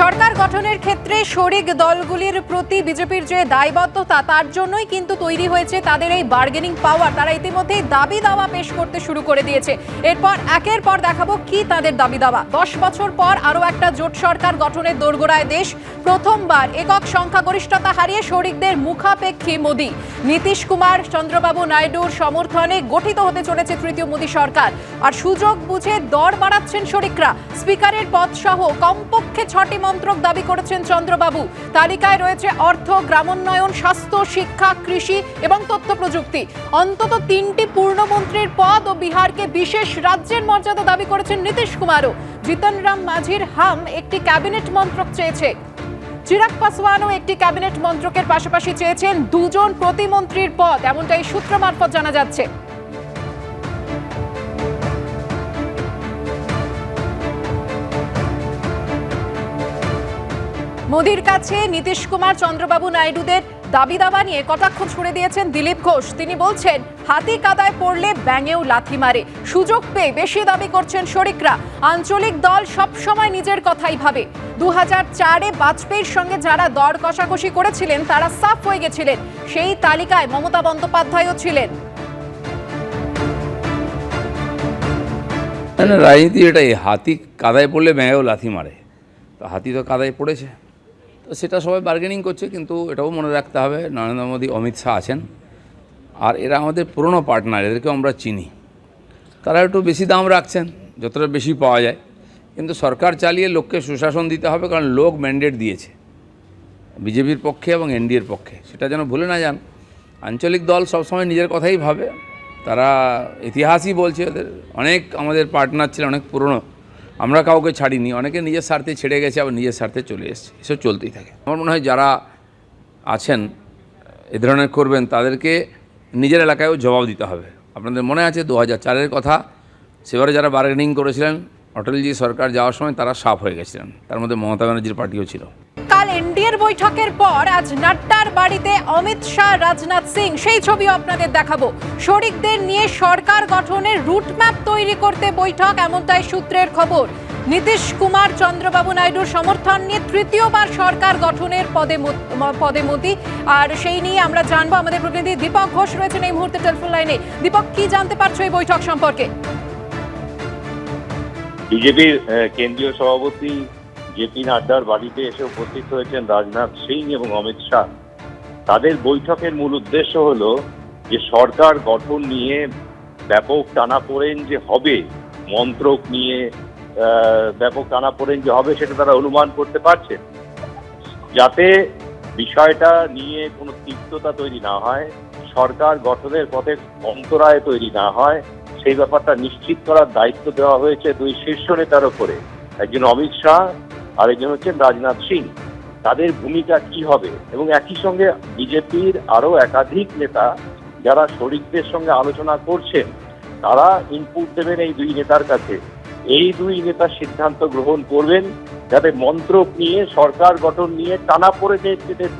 সরকার গঠনের ক্ষেত্রে শরিক দলগুলির প্রতি বিজেপির যে দায়বদ্ধতা, তার জন্যই কিন্তু তৈরি হয়েছে তাদের এই বার্গেনিং পাওয়ার তারা ইতিমধ্যেই দাবি দাওয়া পেশ করতে শুরু করে দিয়েছে। এরপর একের পর দেখাবো কি তাদের দাবি দাওয়া। দশ বছর পর আরও একটা জোট সরকার গঠনের দোরগোড়ায় দেশ। প্রথমবার একক সংখ্যাগরিষ্ঠতা হারিয়ে শরিকদের মুখাপেক্ষী মোদী। নীতিশ কুমার, চন্দ্রবাবু নাইডুর সমর্থনে গঠিত হতে চলেছে তৃতীয় মোদী সরকার। আর সুযোগ বুঝে দর বাড়াচ্ছেন শরিকরা। স্পিকারের পদ সহ কমপক্ষে ছটি মন্ত্রক দাবি করেছেন চন্দ্রবাবু। তালিকায় রয়েছে অর্থ, গ্রামোন্নয়ন, স্বাস্থ্য, শিক্ষা, কৃষি এবং তথ্য প্রযুক্তি। অন্তত তিনটি পূর্ণমন্ত্রীর পদ ও বিহারকে বিশেষ রাজ্যের মর্যাদা দাবি করেছেন নীতিশ কুমারও। জিতন রাম মাঝির হাম একটি ক্যাবিনেট মন্ত্রক চেয়েছে। চিরাগ পাসওয়ানও একটি ক্যাবিনেট মন্ত্রকের পাশাপাশি চেয়েছেন দুজন প্রতিমন্ত্রীর পদ, এমনটাই সূত্র মারফত জানা যাচ্ছে। মোদির কাছে নীতিশ কুমার, চন্দ্রবাবু নাইডুদের দাবি দাবা নিয়ে কটাক্ষ ছুড়ে দিয়েছেন দিলীপ ঘোষ। তিনি বলছেন, হাতি কাদায় পড়লে ব্যাঙেও লাথি মারে। সুযোগ পেয়ে বেশি দাবি করছেন শরিকরা। আঞ্চলিক দল সবসময় নিজের কথাই ভাবে। দু হাজার চারে বাজপেয়ীর সঙ্গে যারা দর কষাকষি করেছিলেন, তারা সাফ হয়ে গেছিলেন। সেই তালিকায় মমতা বন্দ্যোপাধ্যায়ও ছিলেন। রাজনীতি এটাই। হাতি কাদায় পড়লে ব্যাঙেও লাথি মারে। তো হাতি তো কাদায় পড়েছে। তো সেটা সবাই বার্গেনিং করছে, কিন্তু এটাও মনে রাখতে হবে, নরেন্দ্র মোদী অমিত শাহ আছেন, আর এরা আমাদের পুরনো পার্টনার এদেরকেও আমরা চিনি। তারা একটু বেশি দাম রাখছেন, যতটা বেশি পাওয়া যায়, কিন্তু সরকার চালিয়ে লোককে সুশাসন দিতে হবে, কারণ লোক ম্যান্ডেট দিয়েছে, বিজেপির পক্ষে এবং এনডিএর পক্ষে। সেটা যেন ভুলে না যান। আঞ্চলিক দল সবসময় নিজের কথাই ভাবে, তারা ইতিহাসই বলছে ওদের, অনেক আমাদের পার্টনার ছিল অনেক পুরনো। আমরা কাউকে ছাড়িনি, অনেকে নিজের স্বার্থে ছেড়ে গেছে, আবার নিজের স্বার্থে চলে এসেছে, এসব চলতেই থাকে। আমার মনে হয় যারা আছেন, এ ধরনের করবেন, তাদেরকে নিজের এলাকায়ও জবাব দিতে হবে। আপনাদের মনে আছে দু হাজার চারের কথা? সেবারে যারা বার্গেনিং করেছিলেন, অটলজি সরকার যাওয়ার সময় তারা সাফ হয়ে গেছিলেন। তার মধ্যে মমতা ব্যানার্জির পার্টিও ছিল। কাল এনডিএর বৈঠকের পর আজ নাড্ডার বাড়িতে অমিত শাহ, রাজনাথ সিং, সেই ছবিও আপনাদের দেখাবো। শরিকদের নিয়ে সরকার গঠনের রুটম্যাপ তৈরি করতে বৈঠক, এমনটাই সূত্রের খবর। নীতিশ কুমার, চন্দ্রবাবু নাইডুর সমর্থন নিয়ে তৃতীয়বার সরকার গঠনের পদে পদে মতি আর সেই নিয়ে আমরা জানব, আমাদের প্রতিনিধি দীপক ঘোষ রয়েছেন এই মুহূর্তে টেলিফোন লাইনে। দীপক, কি জানতে পারছ এই বৈঠক সম্পর্কে? বিজেপির কেন্দ্রীয় সভাপতি জেপি নাড্ডার বাড়িতে এসে উপস্থিত হয়েছেন রাজনাথ সিং এবং অমিত শাহ। তাদের বৈঠকের মূল উদ্দেশ্য হলো যে সরকার গঠন নিয়ে ব্যাপক টানাপোড়েন যে হবে, মন্ত্রক নিয়ে ব্যাপক টানাপোড়েন যে হবে সেটা তারা অনুমান করতে পারছেন। যাতে বিষয়টা নিয়ে কোনো তিক্ততা তৈরি না হয়, সরকার গঠনের পথে অন্তরায় তৈরি না হয়, সেই ব্যাপারটা নিশ্চিত করার দায়িত্ব দেওয়া হয়েছে দুই শীর্ষ নেতার ওপরে। একজন অমিত শাহ আর একজন হচ্ছেন রাজনাথ সিং। তাদের ভূমিকা কি হবে? এবং একই সঙ্গে বিজেপির আরও একাধিক নেতা যারা শরিকদের সঙ্গে আলোচনা করছেন, তারা ইনপুট দেবেন এই দুই নেতার কাছে। এই দুই নেতা সিদ্ধান্ত গ্রহণ করবেন যাতে মন্ত্রক নিয়ে, সরকার গঠন নিয়ে টানা পড়ে যে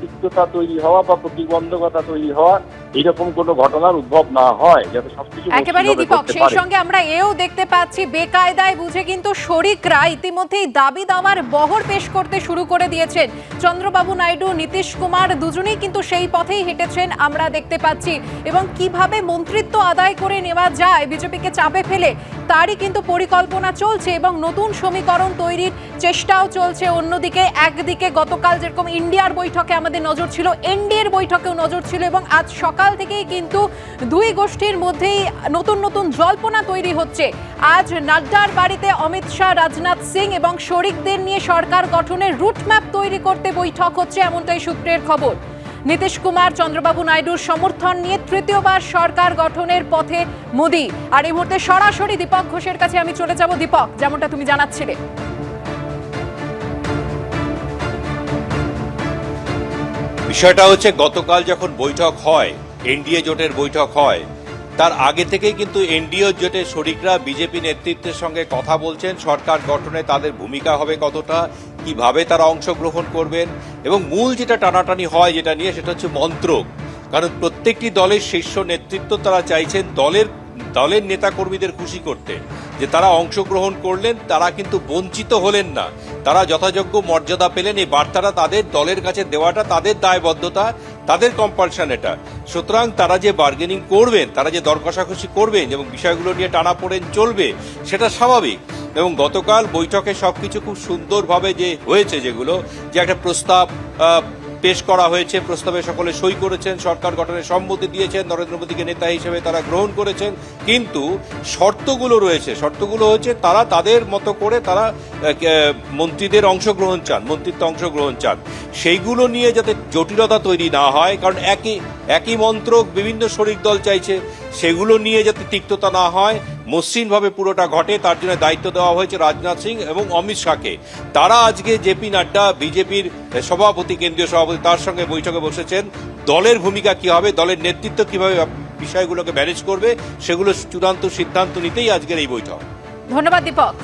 তিক্ততা তৈরি হওয়া বা প্রতিবন্ধকতা তৈরি হওয়া এরকম কোনো ঘটনার উদ্ভব না হয় যাতে সবকিছু একেবারেই দীপক সেই সঙ্গে আমরা এও দেখতে পাচ্ছি বেকায়দায় বুঝে কিন্তু শরিকরা ইতিমধ্যেই দাবি দাওয়ার বহর পেশ করতে শুরু করে দিয়েছেন। চন্দ্রবাবু নাইডু নীতিশ কুমার দুজনেই কিন্তু সেই পথেই হেঁটেছেন আমরা দেখতে পাচ্ছি। এবং কীভাবে মন্ত্রিত্ব আদায় করে নেওয়া যায় বিজেপিকে চাপে ফেলে তারই কিন্তু পরিকল্পনা চলছে এবং নতুন সমীকরণ তৈরির চেষ্টাও চলছে অন্যদিকে। একদিকে গতকাল যেরকম ইন্ডিয়ার বৈঠকে আমাদের নজর ছিল এনডিএর বৈঠকেও নজর ছিল এবং আজ সকাল থেকেই কিন্তু দুই গোষ্ঠীর মধ্যেই নতুন নতুন জল্পনা তৈরি হচ্ছে। আজ নাড্ডার বাড়িতে অমিত শাহ, রাজনাথ সিং এবং শরিকদের নিয়ে সরকার গঠনের রুটম্যাপ তৈরি করতে বৈঠক হচ্ছে এমনটাই সূত্রের খবর। নীতিশ কুমার, চন্দ্রবাবু নাইডুর সমর্থন নিয়ে তৃতীয়বার সরকার গঠনের পথে মোদি। আর এই মুহূর্তে সরাসরি দীপক ঘোষের কাছে আমি চলে যাব। দীপক, যেমনটা তুমি জানাচ্ছিলে। বিষয়টা হচ্ছে গতকাল যখন বৈঠক হয় এনডিএ জোটের বৈঠক হয়। তার আগে থেকেই কিন্তু এনডিও জোটের শরিকরা বিজেপি নেতৃত্বের সঙ্গে কথা বলছেন, সরকার গঠনে তাদের ভূমিকা হবে কতটা, কীভাবে তারা অংশগ্রহণ করবেন এবং মূল যেটা টানাটানি হয় যেটা নিয়ে সেটা হচ্ছে মন্ত্রক। কারণ প্রত্যেকটি দলের শীর্ষ নেতৃত্ব তারা চাইছেন দলের দলের নেতাকর্মীদের খুশি করতে। যে তারা অংশগ্রহণ করলেন, তারা কিন্তু বঞ্চিত হলেন না। তারা যথাযোগ্য মর্যাদা পেলেন, এই বার্তাটা তাদের দলের কাছে দেওয়াটা তাদের দায়বদ্ধতা। তাদের কম্পালশন এটা। সুতরাং তারা যে বার্গেনিং করবেন, তারা যে দর কষাকষি করবেন এবং বিষয়গুলো নিয়ে টানা পড়েন চলবে, সেটা স্বাভাবিক। এবং গতকাল বৈঠকে সবকিছু খুব সুন্দরভাবে যে হয়েছে যেগুলো, যে একটা প্রস্তাব পেশ করা হয়েছে, প্রস্তাবে সকলে সই করেছেন, সরকার গঠনের সম্মতি দিয়েছেন, নরেন্দ্র মোদীকে নেতা হিসেবে তারা গ্রহণ করেছেন, কিন্তু শর্তগুলো রয়েছে, শর্তগুলো হচ্ছে তারা তাদের মতো করে তারা মন্ত্রীদের অংশগ্রহণ চান, মন্ত্রিত্ব অংশগ্রহণ চান। সেইগুলো নিয়ে যাতে জটিলতা তৈরি না হয়, কারণ একই একই মন্ত্রক বিভিন্ন শরিক দল চাইছে, সেগুলো নিয়ে যাতে তিক্ততা না হয় মসৃণভাবে পুরোটা ঘটে, তার জন্য দায়িত্ব দেওয়া হয়েছে রাজনাথ সিং এবং অমিত শাহকে। তারা আজকে জেপি নাড্ডা, বিজেপির সভাপতি, কেন্দ্রীয় সভাপতি, তার সঙ্গে বৈঠকে বসেছেন। দলের ভূমিকা কি হবে, দলের নেতৃত্ব কীভাবে বিষয়গুলোকে ম্যানেজ করবে, সেগুলো চূড়ান্ত সিদ্ধান্ত নিতেই আজকের এই বৈঠক। ধন্যবাদ, দীপক।